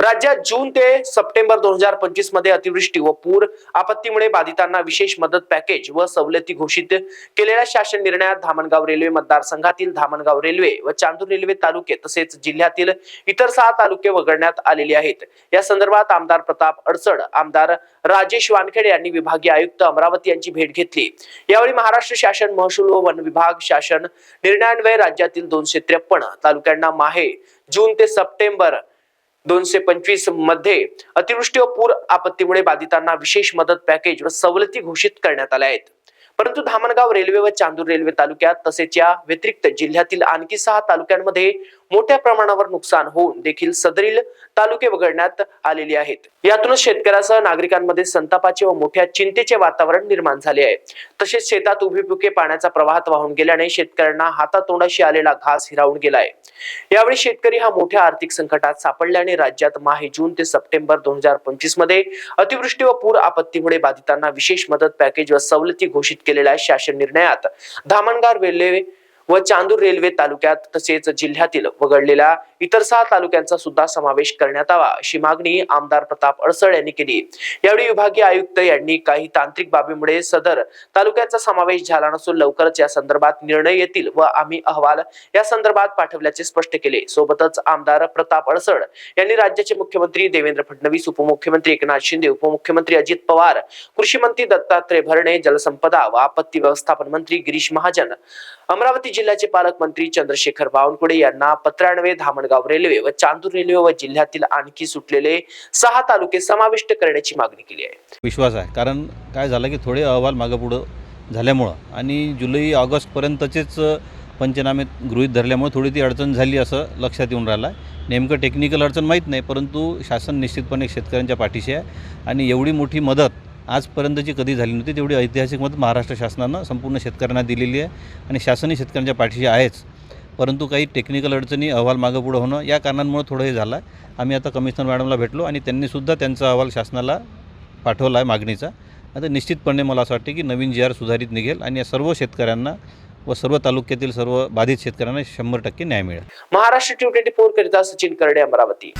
राज्यात जून ते सप्टेंबर दोन हजार पंचवीसमध्ये अतिवृष्टी व पूर आपत्तीमुळे बाधितांना विशेष मदत पॅकेज व सवलती घोषित केलेल्या शासन निर्णयात धामणगाव रेल्वे मतदारसंघातील धामणगाव रेल्वे व चांदूर रेल्वे तालुके तसेच जिल्ह्यातील इतर सहा तालुके वगळण्यात आलेले आहेत. या संदर्भात आमदार प्रताप अडचड आमदार राजेश वानखेडे यांनी विभागीय आयुक्त अमरावती यांची भेट घेतली. यावेळी महाराष्ट्र शासन महसूल व वन विभाग शासन निर्णयान्वये राज्यातील दोनशे त्रेपन्न तालुक्यांना माहे. जून ते सप्टेंबर दोनशे पंचवीसमध्ये अतिवृष्टी व पूर आपत्तीमुळे बाधितांना विशेष मदत पॅकेज व सवलती घोषित करण्यात आल्या आहेत. परंतु धामणगाव रेल्वे व चांदूर रेल्वे तालुक्यात तसेच या व्यतिरिक्त जिल्ह्यातील आणखी सहा तालुक्यांमध्ये मोठ्या प्रमाणावर नुकसान होऊन देखील सदरील तालुके वगळण्यात आलेले आहेत. यातूनच शेतकऱ्यासह नागरिकांमध्ये संतापाचे व मोठ्या चिंतेचे वातावरण निर्माण झाले आहे. तसेच शेतात उभी पिके पाण्याचा प्रवाहात वाहून गेल्याने शेतकऱ्यांना हातातोंडाशी आलेला घास हिरावून गेलाय. यावेळी शेतकरी हा मोठ्या आर्थिक संकटात सापडल्याने राज्यात माहे जून ते सप्टेंबर दोन हजार पंचवीसमध्ये अतिवृष्टी व पूर आपत्तीमुळे बाधितांना विशेष मदत पॅकेज व सवलती घोषित केलेल्या शासन निर्णयात धामणगार रेल्वे व चांदूर रेल्वे तालुक्यात तसेच जिल्ह्यातील वगळलेल्या इतर सहा तालुक्यांचा सुद्धा समावेश करण्यात यावा अशी मागणी आमदार प्रताप अडसळ यांनी केली. यावेळी विभागीय आयुक्त यांनी काही तांत्रिक बाबीमुळे सदर तालुक्याचा समावेश झाला नसून लवकरच या संदर्भात निर्णय येतील व आम्ही अहवाल या संदर्भात पाठवल्याचे स्पष्ट केले. सोबतच आमदार प्रताप अडसळ यांनी राज्याचे मुख्यमंत्री देवेंद्र फडणवीस उपमुख्यमंत्री एकनाथ शिंदे उपमुख्यमंत्री अजित पवार कृषी मंत्री दत्तात्रय भरणे जलसंपदा व आपत्ती व्यवस्थापन मंत्री गिरीश महाजन अमरावती जिल्ह्याचे पालकमंत्री चंद्रशेखर बावनकुळे यांना पत्रान्वये धामणगाव रेल्वे व चांदूर रेल्वे व जिल्ह्यातील आणखी सुटलेले सहा तालुके समाविष्ट करण्याची मागणी केली आहे. विश्वास आहे. कारण काय झालं की थोडे अहवाल मागं पुढं झाल्यामुळं आणि जुलै ऑगस्टपर्यंतचेच पंचनामे गृहीत धरल्यामुळे थोडी ती अडचण झाली असं लक्षात येऊन राहिलं आहे नेमकं टेक्निकल अडचण माहीत नाही परंतु शासन निश्चितपणे शेतकऱ्यांच्या पाठीशी आहे आणि एवढी मोठी मदत आजपर्यंतची कधी झाली नव्हती तेवढी ऐतिहासिक मदत महाराष्ट्र शासनानं संपूर्ण शेतकऱ्यांना दिलेली आहे आणि शासनही शेतकऱ्यांच्या पाठीशी आहेच. परंतु काही टेक्निकल अडचणी अहवाल मागं पुढं होणं या कारणांमुळे थोडं हे झालं. आहे आम्ही आता कमिशनर मॅडमला भेटलो आणि त्यांनीसुद्धा त्यांचा अहवाल शासनाला पाठवला आहे मागणीचा. आता निश्चितपणे मला असं वाटते की नवीन जी आर सुधारित निघेल आणि या सर्व शेतकऱ्यांना व सर्व तालुक्यातील सर्व बाधित शेतकऱ्यांना शंभर टक्के न्याय मिळेल. महाराष्ट्र टी ट्वेंटी फोर करिता सचिन करडे अमरावती.